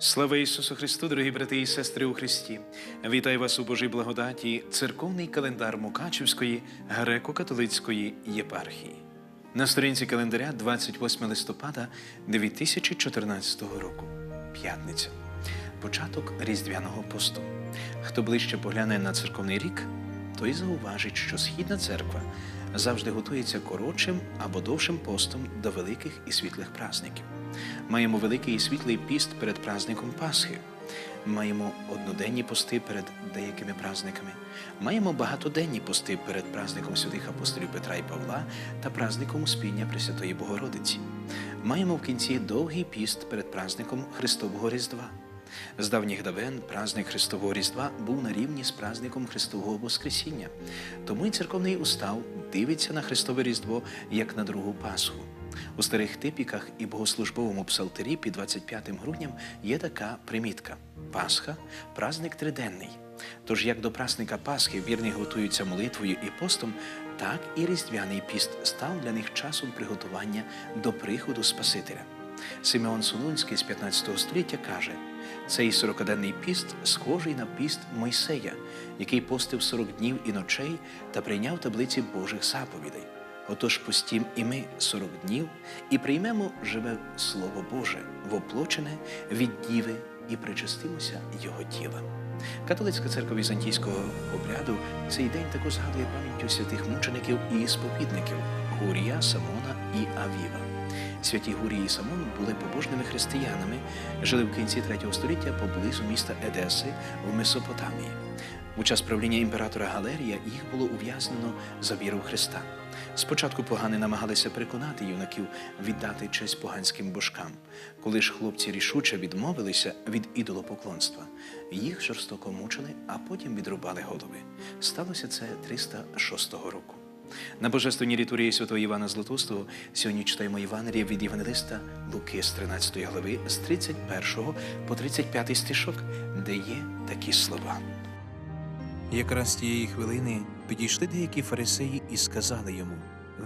Слава Ісусу Христу, дорогі брати і сестри у Христі! Вітаю вас у Божій благодаті, церковний календар Мукачівської греко-католицької єпархії. На сторінці календаря 28 листопада 2014 року. П'ятниця. Початок Різдвяного посту. Хто ближче погляне на церковний рік, той зауважить, що Східна церква завжди готується коротшим або довшим постом до великих і світлих празників. Маємо великий і світлий піст перед празником Пасхи. Маємо одноденні пости перед деякими празниками. Маємо багатоденні пости перед празником святих апостолів Петра і Павла та празником Успіння Пресвятої Богородиці. Маємо в кінці довгий піст перед празником Христового Різдва. З давніх давен праздник Христового Різдва був на рівні з праздником Христового Воскресіння. Тому й церковний устав дивиться на Христове Різдво як на другу Пасху. У старих типіках і богослужбовому псалтирі під 25 грудням є така примітка: Пасха праздник триденний. Тож як до праздника Пасхи вірні готуються молитвою і постом, так і Різдвяний піст став для них часом приготування до приходу Спасителя. Симеон Солунський з 15 століття каже: цей сорокаденний піст схожий на піст Мойсея, який постив 40 днів і ночей та прийняв таблиці Божих заповідей. Отож постім і ми 40 днів і приймемо живе Слово Боже, воплочене від Діви, і причастимося Його тіла. Католицька церква візантійського обряду цей день також згадує пам'яттю святих мучеників і сповідників Гурія, Самона і Авіва. Святі Гурій і Самон були побожними християнами, жили в кінці третього століття поблизу міста Едеси в Месопотамії. У час правління імператора Галерія їх було ув'язнено за віру в Христа. Спочатку погани намагалися переконати юнаків віддати честь поганським божкам. Коли ж хлопці рішуче відмовилися від ідолопоклонства, їх жорстоко мучили, а потім відрубали голови. Сталося це 306 року. На божественній літургії святого Івана Златоустого сьогодні читаємо Євангеліє від Євангелиста Луки з 13 глави з 31 по 35 стишок, де є такі слова. Якраз тієї хвилини підійшли деякі фарисеї і сказали йому: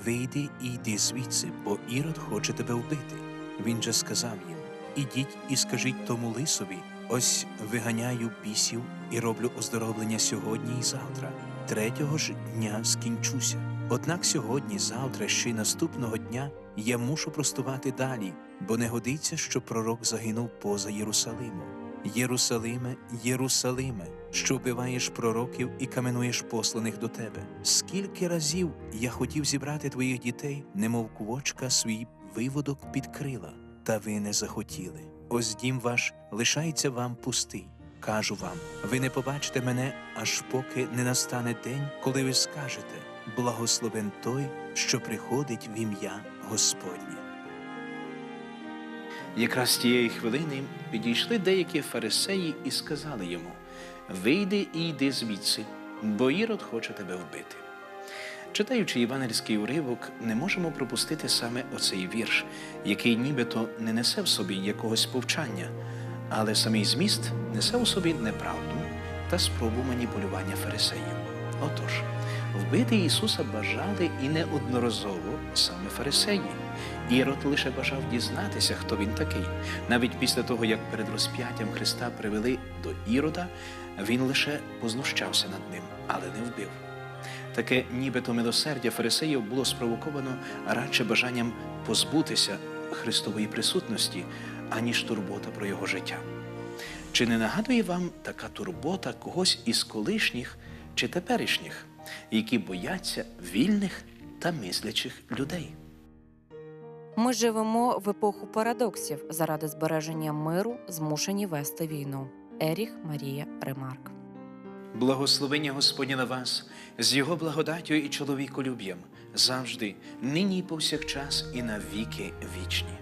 Вийди і йди звідси, бо Ірод хоче тебе вбити. Він же сказав їм: Ідіть і скажіть тому лисові: ось виганяю бісів і роблю оздоровлення сьогодні і завтра. Третього ж дня скінчуся. Однак сьогодні, завтра, ще й наступного дня я мушу простувати далі, бо не годиться, що пророк загинув поза Єрусалимом. Єрусалиме, Єрусалиме, що вбиваєш пророків і каменуєш посланих до тебе. Скільки разів я хотів зібрати твоїх дітей, немов квочка свій виводок під крила, та ви не захотіли. Ось дім ваш лишається вам пустий. Кажу вам, ви не побачите мене, аж поки не настане день, коли ви скажете: благословен той, що приходить в ім'я Господнє. Якраз тієї хвилини підійшли деякі фарисеї і сказали йому: Вийди і йди звідси, бо Ірод хоче тебе вбити. Читаючи євангельський уривок, не можемо пропустити саме оцей вірш, який нібито не несе в собі якогось повчання, але самий зміст несе у собі неправду та спробу маніпулювання фарисеїв. Отож, вбити Ісуса бажали і неодноразово саме фарисеї. Ірод лише бажав дізнатися, хто він такий. Навіть після того, як перед розп'яттям Христа привели до Ірода, він лише познущався над ним, але не вбив. Таке нібито милосердя фарисеїв було спровоковано радше бажанням позбутися Христової присутності, аніж турбота про його життя. Чи не нагадує вам така турбота когось із колишніх чи теперішніх, які бояться вільних та мислячих людей? Ми живемо в епоху парадоксів заради збереження миру, змушені вести війну. Еріх Марія Ремарк. Благословення Господня на вас з його благодаттю і чоловіколюб'ям завжди, нині і повсякчас, і на віки вічні.